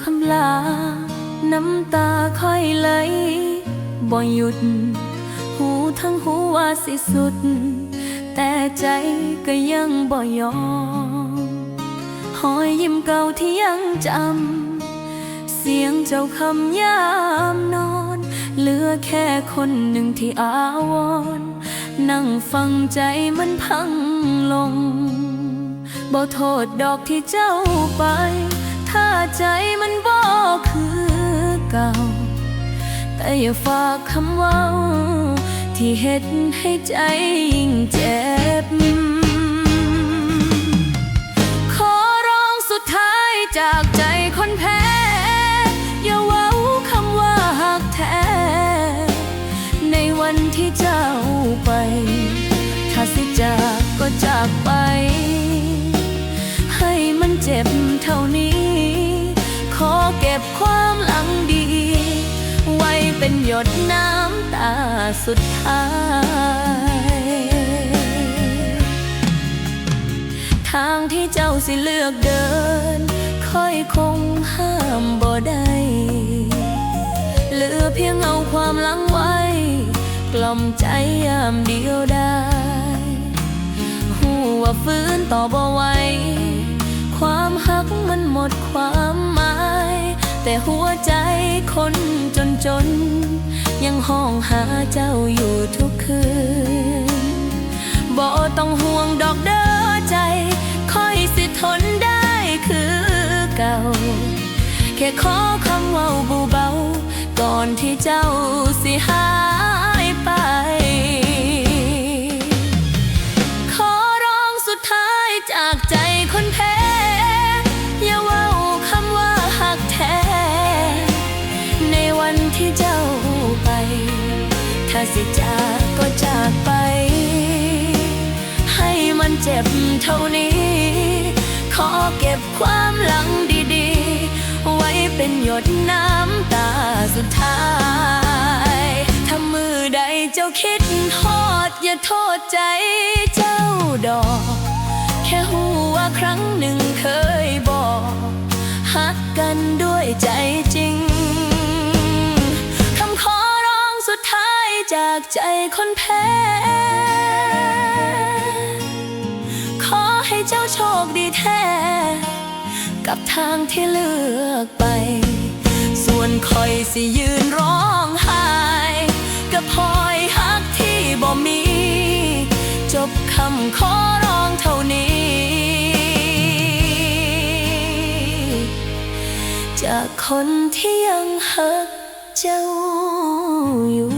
คำลา น้ำตาค่อยไหลบ่หยุด หูทั้งหูว่าสิสุด แต่ใจก็ยังบ่ยอมหอยยิ้มเก่าที่ยังจำ เสียงเจ้าคำยามนอน เหลือแค่คนหนึ่งที่อาวร นั่งฟังใจมันพังลงบ่โทษดอกที่เจ้าไป้าใจมันบ่คือเก่า แต่อย่าฝากคำเว่าที่เฮ็ดให้ใจยิ่งเจ็บ ขอร้องสุดท้ายจากใจคนแพ้ อย่าเว้าคำว่าหักแท้ ในวันที่เจ้าไป ถ้าสิจากก็จากไป หยดน้ำตาสุดท้าย ทางที่เจ้าสิเลือกเดิน ค่อยคงห้ามบ่ได้เหลือเพียงเอาความลังไว้ กล่อมใจยามเดียวได้หูว่าฟื้นต่อบ่ไหวความหักมันหมดความหม แต่หัวใจคนจนจน ยังห้องหาเจ้าอยู่ทุกคืนบ่ต้องห่วงดอกเด้อใจ ค่อยสิทนได้คือเก่า แค่ขอคำเว่าเบาๆก่อนที่เจ้าสิหา ถ้าสิจากก็จากไป ให้มันเจ็บเท่านี้ ขอเก็บความหลังดีๆ ไว้เป็นหยดน้ำตาสุดท้าย ถ้ามือใดเจ้าคิดทอด อย่าโทษใจเจ้าดอก แค่หูว่าครั้งหนึ่งเคยบอกฮักกันด้วยใจ จากใจคนแพ้ ขอให้เจ้าโชคดีแท้ กับทางที่เลือกไป ส่วนคอยสิยืนร้องไห้กับพอยฮักที่บ่มี จบคำขอร้องเท่านี้ จากคนที่ยังหักเจ้าอยู่